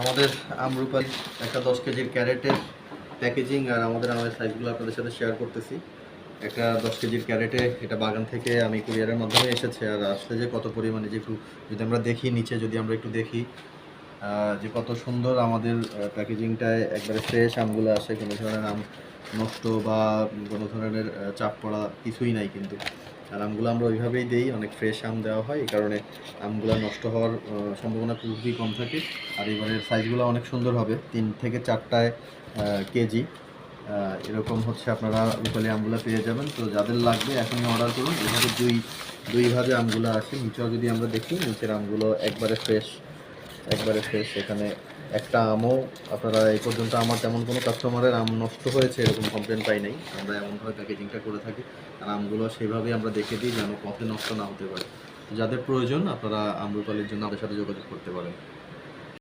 আমাদের আমরুপালি একটা দশ কেজির ক্যারেটের প্যাকেজিং আর আমাদের আমাদের সাইজগুলো আপনাদের সাথে শেয়ার করতেছি। একটা দশ কেজির ক্যারেটে এটা বাগান থেকে আমি কুরিয়ারের মাধ্যমে এসেছে আর আসলে যে কত পরিমাণে যে একটু যদি আমরা দেখি, নিচে যদি আমরা একটু দেখি যে কত সুন্দর আমাদের প্যাকেজিংটায় একবারে ফ্রেশ আমগুলো আসে, কোনো ধরনের আম নষ্ট বা কোনো ধরনের চাপ পড়া কিছুই নাই কিন্তু। আর আমগুলো আমরা ওইভাবেই দিই, অনেক ফ্রেশ আম দেওয়া হয়, এই কারণে আমগুলো নষ্ট হওয়ার সম্ভাবনা খুবই কম থাকে। আর এবারের সাইজগুলো অনেক সুন্দর হবে, তিন থেকে চারটায় কেজি। এরকম হচ্ছে আপনারা রূপালি আমগুলো পেয়ে যাবেন। তো যাদের লাগবে এখনই অর্ডার করুন। এভাবে দুই, দুইভাবে আমগুলো আসে। নিচেও যদি আমরা দেখি, নিচের আমগুলো একবারে ফ্রেশ একবারে ফ্রেশ এখানে একটা আমও, আপনারা এই পর্যন্ত আমার তেমন কোনো কাস্টমারের আম নষ্ট হয়েছে এরকম কমপ্লেন পাই নাই। আমরা এমনভাবে প্যাকেজিংটা করে থাকি, আর আমগুলো সেভাবেই আমরা দেখে দিই যেন পথে নষ্ট না হতে পারে। যাদের প্রয়োজন, আপনারা আমরুপালির জন্য আমাদের সাথে যোগাযোগ করতে পারেন।